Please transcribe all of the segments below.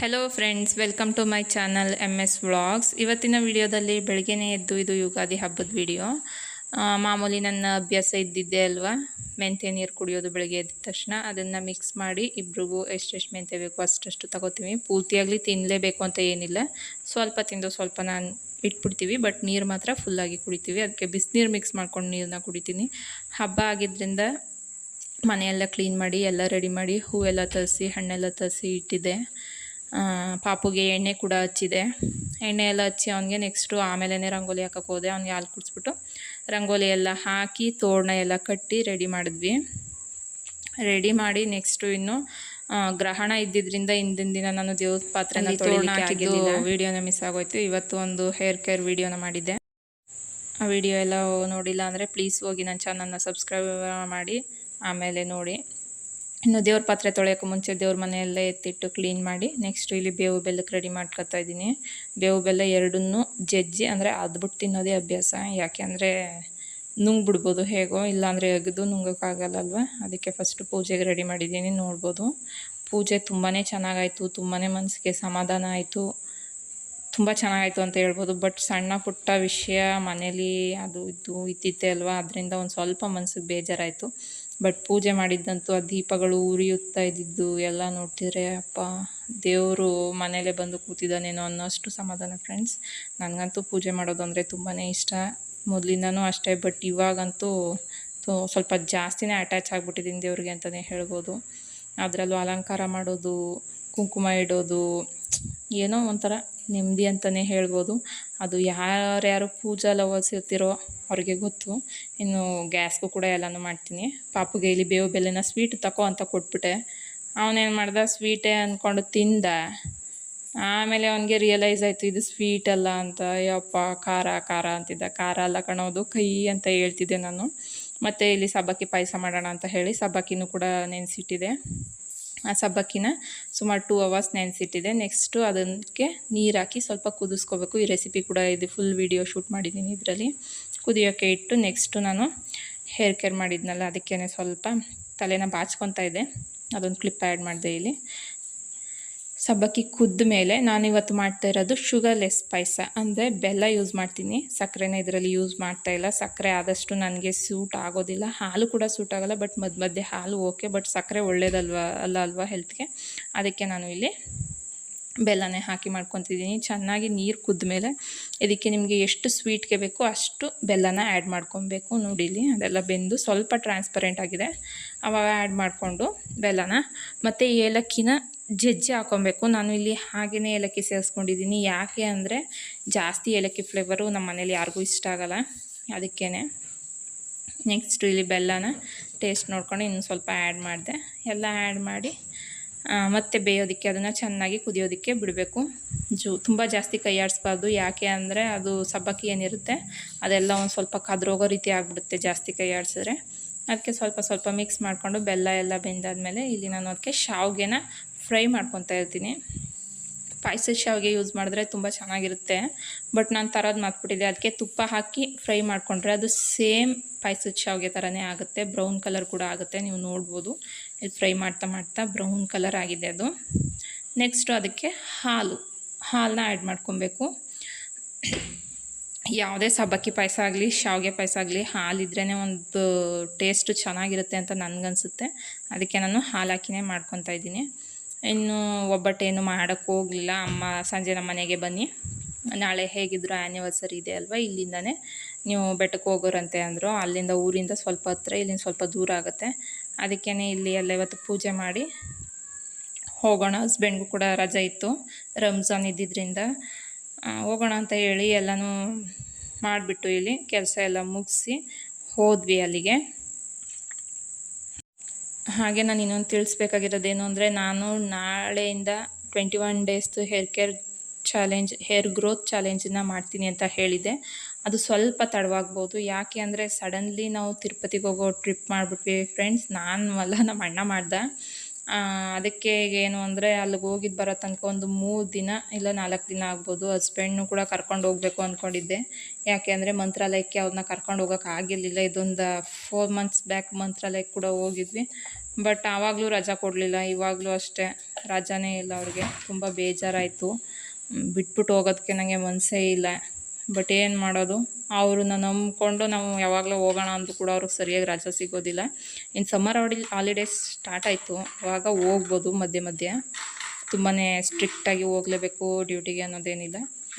Hello friends welcome to my channel M S vlogs ಇವತ್ತಿನ ವಿಡಿಯೋದಲ್ಲಿ ಬೆಳಗ್ಗೆನೇ ಎದ್ದು ಇದು ಯುಗಾದಿ ಹಬ್ಬದ ವಿಡಿಯೋ. ಮಾಮೂಲಿ ನನ್ನ ಅಭ್ಯಾಸ ಇದ್ದಿದ್ದೆ ಅಲ್ವಾ? ಮೆಂತ್ಯ ನೀರು ಕುಡಿಯೋದು ಬೆಳಗ್ಗೆ ಎದ್ದ ತಕ್ಷಣ ಅದನ್ನು ಮಿಕ್ಸ್ ಮಾಡಿ ಇಬ್ರಿಗೂ ಎಷ್ಟೆಷ್ಟು ಮೆಂತ್ಯ ಬೇಕು ಅಷ್ಟಷ್ಟು ತಗೋತೀವಿ. ಪೂರ್ತಿಯಾಗಲಿ ತಿನ್ನಲೇಬೇಕು ಅಂತ ಏನಿಲ್ಲ. ಸ್ವಲ್ಪ ತಿಂದು ಸ್ವಲ್ಪ ನಾನು ಇಟ್ಬಿಡ್ತೀವಿ ಬಟ್ ನೀರು ಮಾತ್ರ ಫುಲ್ಲಾಗಿ ಕುಡಿತೀವಿ. ಅದಕ್ಕೆ ಬಿಸಿನೀರು ಮಿಕ್ಸ್ ಮಾಡ್ಕೊಂಡು ನೀರನ್ನ ಕುಡಿತೀನಿ. ಹಬ್ಬ ಆಗಿದ್ದರಿಂದ ಮನೆಯೆಲ್ಲ ಕ್ಲೀನ್ ಮಾಡಿ, ಎಲ್ಲ ರೆಡಿ ಮಾಡಿ ಹೂವೆಲ್ಲ ತರಿಸಿ, ಹಣ್ಣೆಲ್ಲ ತರಿಸಿ ಇಟ್ಟಿದ್ದೆ. ಪಾಪುಗೆ ಎಣ್ಣೆ ಕೂಡ ಹಚ್ಚಿದೆ. ಎಣ್ಣೆ ಎಲ್ಲ ಹಚ್ಚಿ ಅವನಿಗೆ ನೆಕ್ಸ್ಟು ಆಮೇಲೆ ರಂಗೋಲಿ ಹಾಕಕ್ಕೆ ಹೋದೆ. ಅವ್ನಿಗೆ ಹಾಲು ಕುಡಿಸ್ಬಿಟ್ಟು ರಂಗೋಲಿ ಎಲ್ಲ ಹಾಕಿ ತೋರಣ ಎಲ್ಲ ಕಟ್ಟಿ ರೆಡಿ ಮಾಡಿದ್ವಿ. ರೆಡಿ ಮಾಡಿ ನೆಕ್ಸ್ಟು ಇನ್ನು ಗ್ರಹಣ ಇದ್ದಿದ್ರಿಂದ ಹಿಂದಿನ ದಿನ ನಾನು ದೇವ್ರ ಪಾತ್ರೆನ ಆಗಿರಲಿಲ್ಲ. ವಿಡಿಯೋನ ಮಿಸ್ ಆಗೋಯ್ತು. ಇವತ್ತು ಒಂದು ಹೇರ್ ಕೇರ್ ವಿಡಿಯೋನ ಮಾಡಿದ್ದೆ. ಆ ವಿಡಿಯೋ ಎಲ್ಲ ನೋಡಿಲ್ಲ ಅಂದರೆ ಪ್ಲೀಸ್ ಹೋಗಿ ನನ್ನ ಚಾನಲ್ನ ಸಬ್ಸ್ಕ್ರೈಬ್ ಮಾಡಿ ಆಮೇಲೆ ನೋಡಿ. ಇನ್ನು ದೇವ್ರ ಪಾತ್ರೆ ತೊಳೆಯೋಕೆ ಮುಂಚೆ ದೇವ್ರ ಮನೆಯೆಲ್ಲ ಎತ್ತಿಟ್ಟು ಕ್ಲೀನ್ ಮಾಡಿ ನೆಕ್ಸ್ಟ್ ಇಲ್ಲಿ ಬೇವು ಬೆಲ್ಲಕ್ಕೆ ರೆಡಿ ಮಾಡ್ಕೊತಾ ಇದ್ದೀನಿ. ಬೇವು ಬೆಲ್ಲ ಎರಡನ್ನೂ ಜಜ್ಜಿ, ಅಂದರೆ ಅದ್ಬಿಟ್ಟು ತಿನ್ನೋದೇ ಅಭ್ಯಾಸ. ಯಾಕೆ ಅಂದರೆ ನುಂಗ್ಬಿಡ್ಬೋದು ಹೇಗೋ, ಇಲ್ಲಾಂದರೆ ಅಗದು ನುಂಗೋಕ್ಕಾಗಲ್ಲಲ್ವ ಅದಕ್ಕೆ ಫಸ್ಟು ಪೂಜೆಗೆ ರೆಡಿ ಮಾಡಿದ್ದೀನಿ, ನೋಡ್ಬೋದು. ಪೂಜೆ ತುಂಬಾ ಚೆನ್ನಾಗಾಯಿತು ತುಂಬಾ ಮನಸ್ಸಿಗೆ ಸಮಾಧಾನ ಆಯಿತು. ತುಂಬ ಚೆನ್ನಾಗಾಯಿತು ಅಂತ ಹೇಳ್ಬೋದು. ಬಟ್ ಸಣ್ಣ ಪುಟ್ಟ ವಿಷಯ ಮನೇಲಿ ಅದು ಇದು ಇದ್ದಿತ್ತೆ ಅಲ್ವಾ? ಅದರಿಂದ ಒಂದು ಸ್ವಲ್ಪ ಮನ್ಸಿಗೆ ಬೇಜಾರಾಯಿತು. ಬಟ್ ಪೂಜೆ ಮಾಡಿದ್ದಂತೂ ಆ ದೀಪಗಳು ಉರಿಯುತ್ತಾ ಇದ್ದಿದ್ದು ಎಲ್ಲ ನೋಡ್ತಿದ್ರೆ, ಅಪ್ಪ, ದೇವರು ಮನೇಲೆ ಬಂದು ಕೂತಿದ್ದಾನೇನೋ ಅನ್ನೋಷ್ಟು ಸಮಾಧಾನ ಫ್ರೆಂಡ್ಸ್ ನನಗಂತೂ ಪೂಜೆ ಮಾಡೋದು ಅಂದರೆ ತುಂಬಾ ಇಷ್ಟ. ಮೊದಲಿಂದನೂ ಅಷ್ಟೇ ಬಟ್ ಇವಾಗಂತೂ ಸ್ವಲ್ಪ ಜಾಸ್ತಿನೇ ಅಟ್ಯಾಚ್ ಆಗಿಬಿಟ್ಟಿದ್ದೀನಿ ದೇವ್ರಿಗೆ ಅಂತಲೇ ಹೇಳ್ಬೋದು. ಅದರಲ್ಲೂ ಅಲಂಕಾರ ಮಾಡೋದು, ಕುಂಕುಮ ಇಡೋದು ಏನೋ ಒಂಥರ ನೆಮ್ಮದಿ ಅಂತಲೇ ಹೇಳ್ಬೋದು. ಅದು ಯಾರ್ಯಾರು ಪೂಜಾ ಲವರ್ಸ್ ಇರ್ತಿರೋ ಅವ್ರಿಗೆ ಗೊತ್ತು. ಇನ್ನು ಗ್ಯಾಸ್ಗೂ ಕೂಡ ಎಲ್ಲನೂ ಮಾಡ್ತೀನಿ. ಪಾಪುಗೆ ಇಲ್ಲಿ ಬೇವು ಬೆಲ್ಲನ ಸ್ವೀಟ್ ತಗೋ ಅಂತ ಕೊಟ್ಬಿಟ್ಟೆ. ಅವನೇನು ಮಾಡ್ದ? ಸ್ವೀಟೇ ಅಂದ್ಕೊಂಡು ತಿಂದ. ಆಮೇಲೆ ಅವನಿಗೆ ರಿಯಲೈಸ್ ಆಯಿತು, ಇದು ಸ್ವೀಟ್ ಅಲ್ಲ ಅಂತ. ಯಪ್ಪ, ಖಾರ ಖಾರ ಅಂತಿದ್ದ. ಖಾರ ಅಲ್ಲ ಕಣೋದು ಕೈ ಅಂತ ಹೇಳ್ತಿದ್ದೆ ನಾನು. ಮತ್ತು ಇಲ್ಲಿ ಸಬ್ಬಕ್ಕಿ ಪಾಯಸ ಮಾಡೋಣ ಅಂತ ಹೇಳಿ ಸಬ್ಬಕ್ಕಿನೂ ಕೂಡ ನೆನೆಸಿಟ್ಟಿದೆ. ಆ ಸಬ್ಬಕ್ಕಿನ ಸುಮಾರು ಟೂ ಅವರ್ಸ್ ನೆನೆಸಿಟ್ಟಿದೆ. ನೆಕ್ಸ್ಟು ಅದಕ್ಕೆ ನೀರು ಹಾಕಿ ಸ್ವಲ್ಪ ಕುದಿಸ್ಕೋಬೇಕು. ಈ ರೆಸಿಪಿ ಕೂಡ ಇದು ಫುಲ್ ವೀಡಿಯೋ ಶೂಟ್ ಮಾಡಿದ್ದೀನಿ ಇದರಲ್ಲಿ. ಕುದಿಯೋಕ್ಕೆ ಇಟ್ಟು ನೆಕ್ಸ್ಟು ನಾನು ಹೇರ್ ಕೇರ್ ಮಾಡಿದ್ನಲ್ಲ ಅದಕ್ಕೇ ಸ್ವಲ್ಪ ತಲೆನ ಬಾಚ್ಕೊತಾ ಇದೆ ಅದೊಂದು ಕ್ಲಿಪ್ ಆ್ಯಡ್ ಮಾಡಿದೆ ಇಲ್ಲಿ. ಸಬ್ಬಕ್ಕಿ ಕುದ್ದ ಮೇಲೆ ನಾನು ಇವತ್ತು ಮಾಡ್ತಾ ಇರೋದು ಶುಗರ್ಲೆಸ್ ಪಾಯಸ. ಅಂದರೆ ಬೆಲ್ಲ ಯೂಸ್ ಮಾಡ್ತೀನಿ. ಸಕ್ಕರೆನ ಇದರಲ್ಲಿ ಯೂಸ್ ಮಾಡ್ತಾ ಇಲ್ಲ. ಸಕ್ಕರೆ ಆದಷ್ಟು ನನಗೆ ಸೂಟ್ ಆಗೋದಿಲ್ಲ. ಹಾಲು ಕೂಡ ಸೂಟ್ ಆಗೋಲ್ಲ ಬಟ್ ಮಧ್ಯ ಮಧ್ಯೆ ಹಾಲು ಓಕೆ ಬಟ್ ಸಕ್ಕರೆ ಒಳ್ಳೇದಲ್ವ, ಅಲ್ಲ ಅಲ್ವಾ ಹೆಲ್ತ್ಗೆ ಅದಕ್ಕೆ ನಾನು ಇಲ್ಲಿ ಬೆಲ್ಲನೇ ಹಾಕಿ ಮಾಡ್ಕೊತಿದ್ದೀನಿ. ಚೆನ್ನಾಗಿ ನೀರು ಕುದ್ದ ಮೇಲೆ ಇದಕ್ಕೆ ನಿಮಗೆ ಎಷ್ಟು ಸ್ವೀಟ್ಗೆ ಬೇಕೋ ಅಷ್ಟು ಬೆಲ್ಲನ ಆ್ಯಡ್ ಮಾಡ್ಕೊಬೇಕು ನೋಡಿಲಿ ಅದೆಲ್ಲ ಬೆಂದು ಸ್ವಲ್ಪ ಟ್ರಾನ್ಸ್ಪರೆಂಟ್ ಆಗಿದೆ. ಅವಾಗ ಆ್ಯಡ್ ಮಾಡಿಕೊಂಡು ಬೆಲ್ಲನ. ಮತ್ತು ಏಲಕ್ಕಿನ ಜಜ್ಜಿ ಹಾಕೊಬೇಕು. ನಾನು ಇಲ್ಲಿ ಹಾಗೆಯೇ ಏಲಕ್ಕಿ ಸೇರಿಸ್ಕೊಂಡಿದ್ದೀನಿ. ಯಾಕೆ ಅಂದರೆ ಜಾಸ್ತಿ ಏಲಕ್ಕಿ ಫ್ಲೇವರು ನಮ್ಮ ಮನೇಲಿ ಯಾರಿಗೂ ಇಷ್ಟ ಆಗೋಲ್ಲ. ಅದಕ್ಕೇ ನೆಕ್ಸ್ಟ್ ಇಲ್ಲಿ ಬೆಲ್ಲನ ಟೇಸ್ಟ್ ನೋಡ್ಕೊಂಡು ಇನ್ನು ಸ್ವಲ್ಪ ಆ್ಯಡ್ ಮಾಡಿದೆ. ಎಲ್ಲ ಆ್ಯಡ್ ಮಾಡಿ ಮತ್ತೆ ಬೇಯೋದಕ್ಕೆ ಅದನ್ನು ಚೆನ್ನಾಗಿ ಕುದಿಯೋದಕ್ಕೆ ಬಿಡಬೇಕು. ಜೂ, ತುಂಬ ಜಾಸ್ತಿ ಕೈ ಆಡಿಸ್ಬಾರ್ದು. ಯಾಕೆ ಅಂದರೆ ಅದು ಸಬ್ಬಕ್ಕಿ ಏನಿರುತ್ತೆ, ಅದೆಲ್ಲ ಒಂದು ಸ್ವಲ್ಪ ಕದ್ರೋಗೋ ರೀತಿ ಆಗಿಬಿಡುತ್ತೆ ಜಾಸ್ತಿ ಕೈ ಆಡಿಸಿದ್ರೆ. ಅದಕ್ಕೆ ಸ್ವಲ್ಪ ಸ್ವಲ್ಪ ಮಿಕ್ಸ್ ಮಾಡಿಕೊಂಡು ಬೆಲ್ಲ ಎಲ್ಲ ಬೆಂದಾದಮೇಲೆ ಇಲ್ಲಿ ನಾನು ಅದಕ್ಕೆ ಶಾವ್ಗೆನ ಫ್ರೈ ಮಾಡ್ಕೊತಾ ಇರ್ತೀನಿ. ಪಾಯಸ ಶಾವಿಗೆ ಯೂಸ್ ಮಾಡಿದ್ರೆ ತುಂಬ ಚೆನ್ನಾಗಿರುತ್ತೆ. ಬಟ್ ನಾನು ತರೋದು ಮಾತ್ಬಿಟ್ಟಿದ್ದೆ ಅದಕ್ಕೆ ತುಪ್ಪ ಹಾಕಿ ಫ್ರೈ ಮಾಡಿಕೊಂಡ್ರೆ ಅದು ಸೇಮ್ ಪಾಯಸದ ಶಾವಿಗೆ ಥರನೇ ಆಗುತ್ತೆ. ಬ್ರೌನ್ ಕಲರ್ ಕೂಡ ಆಗುತ್ತೆ. ನೀವು ನೋಡ್ಬೋದು. ಇಲ್ಲಿ ಫ್ರೈ ಮಾಡ್ತಾ ಮಾಡ್ತಾ ಬ್ರೌನ್ ಕಲರ್ ಆಗಿದೆ ಅದು. ನೆಕ್ಸ್ಟು ಅದಕ್ಕೆ ಹಾಲು. ಹಾಲನ್ನ ಆ್ಯಡ್ ಮಾಡ್ಕೊಬೇಕು. ಯಾವುದೇ ಸಬ್ಬಕ್ಕಿ ಪಾಯಸ ಆಗಲಿ, ಶಾವಿಗೆ ಪಾಯಸ ಆಗಲಿ ಹಾಲಿದ್ರೇ ಒಂದು ಟೇಸ್ಟು ಚೆನ್ನಾಗಿರುತ್ತೆ ಅಂತ ನನಗನ್ಸುತ್ತೆ. ಅದಕ್ಕೆ ನಾನು ಹಾಲು ಹಾಕಿನೇ ಮಾಡ್ಕೊತಾ ಇದ್ದೀನಿ. ಇನ್ನು ಒಬ್ಬಟ್ಟೇನು ಮಾಡೋಕ್ಕೆ ಹೋಗಲಿಲ್ಲ. ಅಮ್ಮ ಸಂಜೆ ನಮ್ಮ ಮನೆಗೆ ಬನ್ನಿ. ನಾಳೆ ಹೇಗಿದ್ರು ಆ್ಯನಿವರ್ಸರಿ ಇದೆ ಅಲ್ವಾ? ಇಲ್ಲಿಂದನೇ ನೀವು ಬೆಟ್ಟಕ್ಕೆ ಹೋಗೋರಂತೆ ಅಂದರು. ಅಲ್ಲಿಂದ ಊರಿಂದ ಸ್ವಲ್ಪ ಹತ್ರ, ಇಲ್ಲಿಂದ ಸ್ವಲ್ಪ ದೂರ ಆಗುತ್ತೆ. ಅದಕ್ಕೇ ಇಲ್ಲಿ ಎಲ್ಲ ಇವತ್ತು ಪೂಜೆ ಮಾಡಿ ಹೋಗೋಣ. ಹಸ್ಬೆಂಡ್ಗೂ ಕೂಡ ರಜೆ ಇತ್ತು. ರಂಜಾನ್ ಇದ್ದಿದ್ದರಿಂದ ಹೋಗೋಣ ಅಂತ ಹೇಳಿ ಎಲ್ಲನೂ ಮಾಡಿಬಿಟ್ಟು ಇಲ್ಲಿ ಕೆಲಸ ಎಲ್ಲ ಮುಗಿಸಿ ಹೋದ್ವಿ ಅಲ್ಲಿಗೆ. ಹಾಗೆ ನಾನು ಇನ್ನೊಂದು ತಿಳಿಸ್ಬೇಕಾಗಿರೋದೇನು ಅಂದರೆ ನಾನು ನಾಳೆಯಿಂದ twenty one ಡೇಸ್ದು hair care challenge hair growth ಚಾಲೆಂಜನ್ನ ಮಾಡ್ತೀನಿ ಅಂತ ಹೇಳಿದೆ. ಅದು ಸ್ವಲ್ಪ ತಡವಾಗ್ಬೋದು. ಯಾಕೆ ಅಂದರೆ ಸಡನ್ಲಿ ನಾವು ತಿರುಪತಿಗೆ ಹೋಗೋ ಟ್ರಿಪ್ ಮಾಡಿಬಿಟ್ವಿ ಫ್ರೆಂಡ್ಸ್ ನಾನು ಅಲ್ಲ ನಮ್ಮ ಅಣ್ಣ ಮಾಡ್ದೆ. ಅದಕ್ಕೆ ಏನು ಅಂದರೆ ಅಲ್ಲಿಗೆ ಹೋಗಿದ್ದು ಬರೋ ತನಕ ಒಂದು ಮೂರು ದಿನ ಇಲ್ಲ ನಾಲ್ಕು ದಿನ ಆಗ್ಬೋದು. ಹಸ್ಬೆಂಡ್ನು ಕೂಡ ಕರ್ಕೊಂಡು ಹೋಗಬೇಕು ಅಂದ್ಕೊಂಡಿದ್ದೆ ಯಾಕೆ ಅಂದರೆ ಮಂತ್ರಾಲಯಕ್ಕೆ ಅವ್ರನ್ನ ಕರ್ಕೊಂಡು ಹೋಗೋಕೆ ಆಗಿರಲಿಲ್ಲ. ಇದೊಂದು ಫೋರ್ ಮಂತ್ಸ್ ಬ್ಯಾಕ್ ಮಂತ್ರಾಲಯಕ್ಕೆ ಕೂಡ ಹೋಗಿದ್ವಿ. ಬಟ್ ಆವಾಗಲೂ ರಜಾ ಕೊಡಲಿಲ್ಲ. ಇವಾಗಲೂ ಅಷ್ಟೇ. ರಜಾನೇ ಇಲ್ಲ ಅವ್ರಿಗೆ. ತುಂಬ ಬೇಜಾರಾಯಿತು. ಬಿಟ್ಬಿಟ್ಟು ಹೋಗೋದಕ್ಕೆ ನನಗೆ ಮನಸ್ಸೇ ಇಲ್ಲ. ಬಟ್ ಏನು ಮಾಡೋದು? ಅವ್ರನ್ನ ನಂಬ್ಕೊಂಡು ನಾವು ಯಾವಾಗಲೂ ಹೋಗೋಣ ಅಂದರೂ ಕೂಡ ಅವ್ರಿಗೆ ಸರಿಯಾಗಿ ರಜಾ ಸಿಗೋದಿಲ್ಲ. ಇನ್ನು ಸಮ್ಮರ್ ಹಾಡಿ ಹಾಲಿಡೇಸ್ ಸ್ಟಾರ್ಟ್ ಆಯಿತು. ಆವಾಗ ಹೋಗ್ಬೋದು ಮಧ್ಯೆ ಮಧ್ಯೆ. ತುಂಬಾ ಸ್ಟ್ರಿಕ್ಟಾಗಿ ಹೋಗಲೇಬೇಕು ಡ್ಯೂಟಿಗೆ ಅನ್ನೋದೇನಿಲ್ಲ.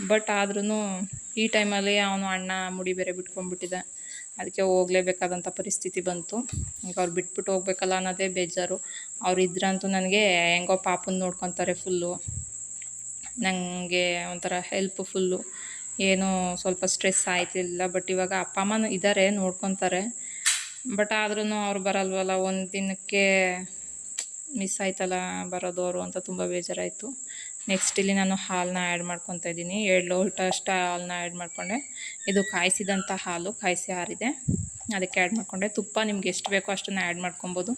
ಬಟ್ ಆದ್ರೂ ಈ ಟೈಮಲ್ಲಿ ಅವನು ಅಣ್ಣ ಮುಡಿ ಬೇರೆ ಬಿಟ್ಕೊಂಡ್ಬಿಟ್ಟಿದ್ದ ಅದಕ್ಕೆ ಹೋಗಲೇಬೇಕಾದಂಥ ಪರಿಸ್ಥಿತಿ ಬಂತು. ಈಗ ಅವ್ರು ಬಿಟ್ಬಿಟ್ಟು ಹೋಗ್ಬೇಕಲ್ಲ ಅನ್ನೋದೇ ಬೇಜಾರು. ಅವ್ರು ಇದ್ರಂತೂ ನನಗೆ ಹೆಂಗೋ ಪಾಪನ ನೋಡ್ಕೊತಾರೆ ಫುಲ್ಲು ನನಗೆ ಒಂಥರ ಹೆಲ್ಪ್ ಫುಲ್ಲು ಏನೂ ಸ್ವಲ್ಪ ಸ್ಟ್ರೆಸ್ ಆಯ್ತಿಲ್ಲ ಬಟ್ ಇವಾಗ ಅಪ್ಪ, ಅಮ್ಮನೂ ಇದ್ದಾರೆ ನೋಡ್ಕೊತಾರೆ. ಬಟ್ ಆದ್ರೂ ಅವ್ರು ಬರಲ್ವಲ್ಲ, ಒಂದು ದಿನಕ್ಕೆ ಮಿಸ್ ಆಯ್ತಲ್ಲ ಬರೋದು, ಅವರು ಅಂತ ತುಂಬ ಬೇಜಾರಾಯಿತು. ನೆಕ್ಸ್ಟ್ ಇಲ್ಲಿ ನಾನು ಹಾಲನ್ನ ಆ್ಯಡ್ ಮಾಡ್ಕೊತಾ ಇದ್ದೀನಿ. ಎರಡು ಲೋಟ ಅಷ್ಟು ಹಾಲನ್ನ ಆ್ಯಡ್ ಮಾಡಿಕೊಂಡೆ. ಇದು ಕಾಯಿಸಿದಂಥ ಹಾಲು, ಕಾಯಿಸಿ ಹಾರಿದೆ ಅದಕ್ಕೆ ಆ್ಯಡ್ ಮಾಡಿಕೊಂಡೆ. ತುಪ್ಪ ನಿಮ್ಗೆ ಎಷ್ಟು ಬೇಕೋ ಅಷ್ಟನ್ನು ಆ್ಯಡ್ ಮಾಡ್ಕೊಬೋದು.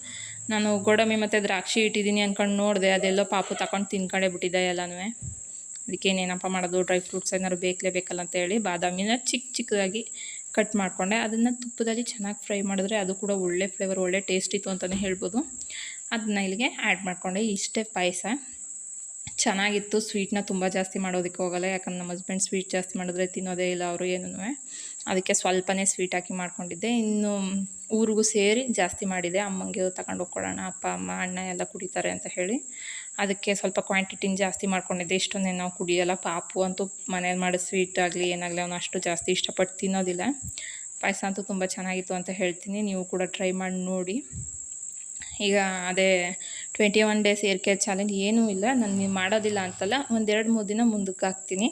ನಾನು ಗೋಡಂಬಿ ಮತ್ತು ದ್ರಾಕ್ಷಿ ಇಟ್ಟಿದ್ದೀನಿ ಅಂದ್ಕೊಂಡು ನೋಡಿದೆ. ಅದೆಲ್ಲೋ ಪಾಪು ತಗೊಂಡು ತಿನ್ಕೊಂಡೇ ಬಿಟ್ಟಿದೆ ಎಲ್ಲನೂ ಅದಕ್ಕೆ ಏನೇನಪ್ಪ ಮಾಡೋದು? ಡ್ರೈ ಫ್ರೂಟ್ಸ್ ಏನಾದ್ರು ಬೇಕಲೇ ಬೇಕಲ್ಲ ಅಂತ ಹೇಳಿ ಬಾದಾಮಿನ ಚಿಕ್ಕ ಚಿಕ್ಕದಾಗಿ ಕಟ್ ಮಾಡಿಕೊಂಡೆ. ಅದನ್ನು ತುಪ್ಪದಲ್ಲಿ ಚೆನ್ನಾಗಿ ಫ್ರೈ ಮಾಡಿದ್ರೆ ಅದು ಕೂಡ ಒಳ್ಳೆ ಫ್ಲೇವರ್ ಒಳ್ಳೆ ಟೇಸ್ಟ್ ಇತ್ತು ಅಂತಲೇ ಹೇಳ್ಬೋದು. ಅದನ್ನ ಇಲ್ಲಿಗೆ ಆ್ಯಡ್ ಮಾಡಿಕೊಂಡೆ. ಇಷ್ಟೇ ಪಾಯಸ. ಚೆನ್ನಾಗಿತ್ತು. ಸ್ವೀಟ್ನ ತುಂಬ ಜಾಸ್ತಿ ಮಾಡೋದಕ್ಕೆ ಹೋಗಲ್ಲ. ಯಾಕಂದ್ರೆ ನಮ್ಮ ಹಸ್ಬೆಂಡ್ ಸ್ವೀಟ್ ಜಾಸ್ತಿ ಮಾಡಿದ್ರೆ ತಿನ್ನೋದೇ ಇಲ್ಲ, ಅವರು ಏನೂ ಅದಕ್ಕೆ ಸ್ವಲ್ಪನೇ ಸ್ವೀಟ್ ಹಾಕಿ ಮಾಡ್ಕೊಂಡಿದ್ದೆ. ಇನ್ನು ಊರಿಗೂ ಸೇರಿ ಜಾಸ್ತಿ ಮಾಡಿದೆ. ಅಮ್ಮಂಗೆ ತಗೊಂಡು ಹೋಗ್ಕೊಡೋಣ, ಅಪ್ಪ, ಅಮ್ಮ, ಅಣ್ಣ ಎಲ್ಲ ಕುಡಿತಾರೆ ಅಂತ ಹೇಳಿ. ಅದಕ್ಕೆ ಸ್ವಲ್ಪ ಕ್ವಾಂಟಿಟಿನ ಜಾಸ್ತಿ ಮಾಡ್ಕೊಂಡಿದ್ದೆ. ಇಷ್ಟೊಂದೇ ನಾವು ಕುಡಿಯೋಲ್ಲ. ಪಾಪು ಅಂತೂ ಮನೇಲಿ ಮಾಡೋ ಸ್ವೀಟ್ ಆಗಲಿ, ಏನಾಗಲಿ ಅವನು ಅಷ್ಟು ಜಾಸ್ತಿ ಇಷ್ಟಪಟ್ಟು ತಿನ್ನೋದಿಲ್ಲ. ಪಾಯಸ ಅಂತೂ ತುಂಬ ಚೆನ್ನಾಗಿತ್ತು ಅಂತ ಹೇಳ್ತೀನಿ. ನೀವು ಕೂಡ ಟ್ರೈ ಮಾಡಿ ನೋಡಿ. ಈಗ ಅದೇ twenty one days hair care challenge ಏನೂ ಇಲ್ಲ, ನಾನು ನೀವು ಮಾಡೋದಿಲ್ಲ ಅಂತಲ್ಲ, ಒಂದೆರಡು ಮೂರು ದಿನ ಮುಂದಕ್ಕೆ ಹಾಕ್ತೀನಿ.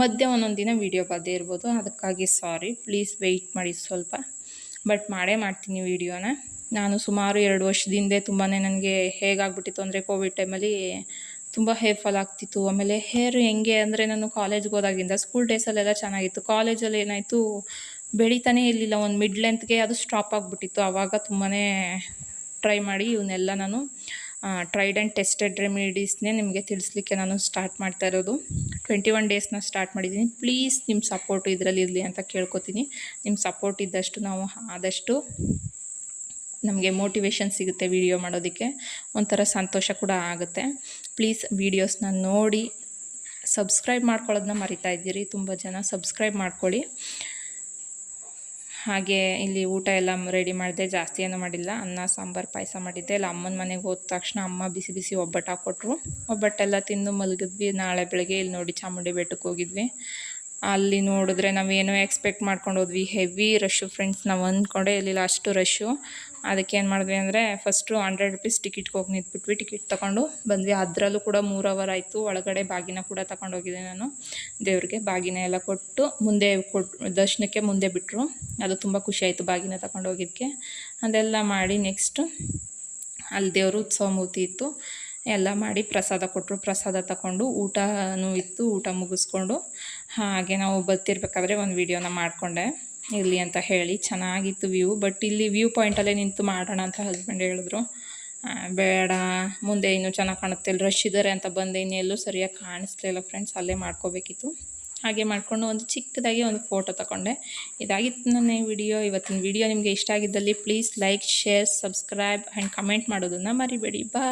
ಮಧ್ಯೆ ಒಂದೊಂದು ದಿನ ವೀಡಿಯೋ ಬಂದೇ ಇರ್ಬೋದು, ಅದಕ್ಕಾಗಿ ಸಾರಿ ಪ್ಲೀಸ್ ವೆಯ್ಟ್ ಮಾಡಿ ಸ್ವಲ್ಪ. ಬಟ್ ಮಾಡೇ ಮಾಡ್ತೀನಿ ವೀಡಿಯೋನ ನಾನು ಸುಮಾರು ಎರಡು ವರ್ಷದಿಂದ ತುಂಬಾ ನನಗೆ ಹೇಗಾಗ್ಬಿಟ್ಟಿತ್ತು ಅಂದರೆ ಕೋವಿಡ್ ಟೈಮಲ್ಲಿ ತುಂಬ ಹೇರ್ ಫಾಲ್ ಆಗ್ತಿತ್ತು. ಆಮೇಲೆ ಹೇರ್ ಹೆಂಗೆ ಅಂದರೆ ನಾನು ಕಾಲೇಜ್ಗೆ ಹೋದಾಗಿಂದ ಸ್ಕೂಲ್ ಡೇಸಲ್ಲೆಲ್ಲ ಚೆನ್ನಾಗಿತ್ತು. ಕಾಲೇಜಲ್ಲಿ ಏನಾಯಿತು, ಬೆಳೀತಾನೆ ಇರಲಿಲ್ಲ. ಒಂದು ಮಿಡ್ ಲೆಂತ್ಗೆ ಅದು ಸ್ಟಾಪ್ ಆಗಿಬಿಟ್ಟಿತ್ತು. ಆವಾಗ ತುಂಬಾ ಟ್ರೈ ಮಾಡಿ ಇವನ್ನೆಲ್ಲ ನಾನು ಟ್ರೈಡ್ ಆ್ಯಂಡ್ ಟೆಸ್ಟೆಡ್ ರೆಮಿಡೀಸ್ನೇ ನಿಮಗೆ ತಿಳಿಸ್ಲಿಕ್ಕೆ ನಾನು ಸ್ಟಾರ್ಟ್ ಮಾಡ್ತಾ ಇರೋದು. ಟ್ವೆಂಟಿ ಒನ್ ಡೇಸ್ನ ಸ್ಟಾರ್ಟ್ ಮಾಡಿದ್ದೀನಿ. ಪ್ಲೀಸ್ ನಿಮ್ಮ ಸಪೋರ್ಟು ಇದರಲ್ಲಿ ಇರಲಿ ಅಂತ ಕೇಳ್ಕೊತೀನಿ. ನಿಮ್ಮ ಸಪೋರ್ಟ್ ಇದ್ದಷ್ಟು ನಾವು ಆದಷ್ಟು ನಮಗೆ ಮೋಟಿವೇಶನ್ ಸಿಗುತ್ತೆ ವಿಡಿಯೋ ಮಾಡೋದಕ್ಕೆ. ಒಂಥರ ಸಂತೋಷ ಕೂಡ ಆಗುತ್ತೆ. ಪ್ಲೀಸ್ ವೀಡಿಯೋಸ್ನ ನೋಡಿ ಸಬ್ಸ್ಕ್ರೈಬ್ ಮಾಡ್ಕೊಳ್ಳೋದನ್ನ ಮರಿತಾ ಇದ್ದೀರಿ. ತುಂಬ ಜನ ಸಬ್ಸ್ಕ್ರೈಬ್ ಮಾಡ್ಕೊಳ್ಳಿ. ಹಾಗೆ ಇಲ್ಲಿ ಊಟ ಎಲ್ಲ ರೆಡಿ ಮಾಡಿದೆ. ಜಾಸ್ತಿ ಏನೂ ಮಾಡಿಲ್ಲ. ಅನ್ನ, ಸಾಂಬಾರು, ಪಾಯಸ ಮಾಡಿದ್ದೆ. ಇಲ್ಲ ಅಮ್ಮನ ಮನೆಗೆ ಹೋದ ತಕ್ಷಣ ಅಮ್ಮ ಬಿಸಿ ಬಿಸಿ ಒಬ್ಬಟ್ಟು ಹಾಕ್ಕೊಟ್ರು ಒಬ್ಬಟ್ಟೆಲ್ಲ ತಿಂದು ಮಲಗಿದ್ವಿ. ನಾಳೆ ಬೆಳಗ್ಗೆ ಇಲ್ಲಿ ನೋಡಿ ಚಾಮುಂಡಿ ಬೆಟ್ಟಕ್ಕೆ ಹೋಗಿದ್ವಿ. ಅಲ್ಲಿ ನೋಡಿದ್ರೆ ನಾವೇನೋ ಎಕ್ಸ್ಪೆಕ್ಟ್ ಮಾಡ್ಕೊಂಡು ಹೋದ್ವಿ. ಹೆವಿ ರಶ್ಶು ಫ್ರೆಂಡ್ಸ್ ನಾವು ಅಂದ್ಕೊಂಡೆ ಇರಲಿಲ್ಲ ಅಷ್ಟು ರಶ್ಶು ಅದಕ್ಕೆ ಏನು ಮಾಡಿದ್ವಿ ಅಂದರೆ ಫಸ್ಟು ಹಂಡ್ರೆಡ್ ರುಪೀಸ್ ಟಿಕೆಟ್ಗೆ ಹೋಗಿ ನಿಂತ್ಬಿಟ್ವಿ ಟಿಕೆಟ್ ತೊಗೊಂಡು ಬಂದ್ವಿ. ಅದರಲ್ಲೂ ಕೂಡ ಮೂರು ಅವರ್ ಆಯಿತು. ಒಳಗಡೆ ಬಾಗಿನ ಕೂಡ ತಗೊಂಡೋಗಿದ್ದೆ ನಾನು. ದೇವ್ರಿಗೆ ಬಾಗಿನ ಎಲ್ಲ ಕೊಟ್ಟು ಮುಂದೆ ಕೊಟ್ಟು ದರ್ಶನಕ್ಕೆ ಮುಂದೆ ಬಿಟ್ಟರು ಅದು ತುಂಬ ಖುಷಿ ಆಯಿತು ಬಾಗಿನ ತಗೊಂಡೋಗಿದ್ದಕ್ಕೆ ಅದೆಲ್ಲ ಮಾಡಿ ನೆಕ್ಸ್ಟು ಅಲ್ಲಿ ದೇವರು ಉತ್ಸವ ಮೂರ್ತಿ ಇತ್ತು. ಎಲ್ಲ ಮಾಡಿ ಪ್ರಸಾದ ಕೊಟ್ಟರು ಪ್ರಸಾದ ತಗೊಂಡು ಊಟನೂ ಇತ್ತು. ಊಟ ಮುಗಿಸ್ಕೊಂಡು ಹಾಗೆ ನಾವು ಬರ್ತಿರ್ಬೇಕಾದ್ರೆ ಒಂದು ವೀಡಿಯೋನ ಮಾಡಿಕೊಂಡೆ. ಇರಲಿ ಅಂತ ಹೇಳಿ. ಚೆನ್ನಾಗಿತ್ತು ವ್ಯೂ ಬಟ್ ಇಲ್ಲಿ ವ್ಯೂ ಪಾಯಿಂಟಲ್ಲೇ ನಿಂತು ಮಾಡೋಣ ಅಂತ ಹಸ್ಬೆಂಡ್ ಹೇಳಿದ್ರು. ಬೇಡ, ಮುಂದೆ ಇನ್ನೂ ಚೆನ್ನಾಗಿ ಕಾಣುತ್ತೆ ಇಲ್ಲಿ ರಶ್ ಇದ್ದಾರೆ ಅಂತ ಬಂದೆ. ಇನ್ನೆಲ್ಲೂ ಸರಿಯಾಗಿ ಕಾಣಿಸ್ಲಿಲ್ಲ ಫ್ರೆಂಡ್ಸ್ ಅಲ್ಲೇ ಮಾಡ್ಕೋಬೇಕಿತ್ತು. ಹಾಗೆ ಮಾಡಿಕೊಂಡು ಒಂದು ಚಿಕ್ಕದಾಗಿ ಒಂದು ಫೋಟೋ ತಗೊಂಡೆ ಇದಾಗಿತ್ತು ನನ್ನ ವಿಡಿಯೋ ಇವತ್ತಿನ ವಿಡಿಯೋ ನಿಮಗೆ ಇಷ್ಟ ಆಗಿದ್ದಲ್ಲಿ please like share subscribe and comment ಮಾಡೋದನ್ನು ಮರಿಬೇಡಿ. ಬಾಯ್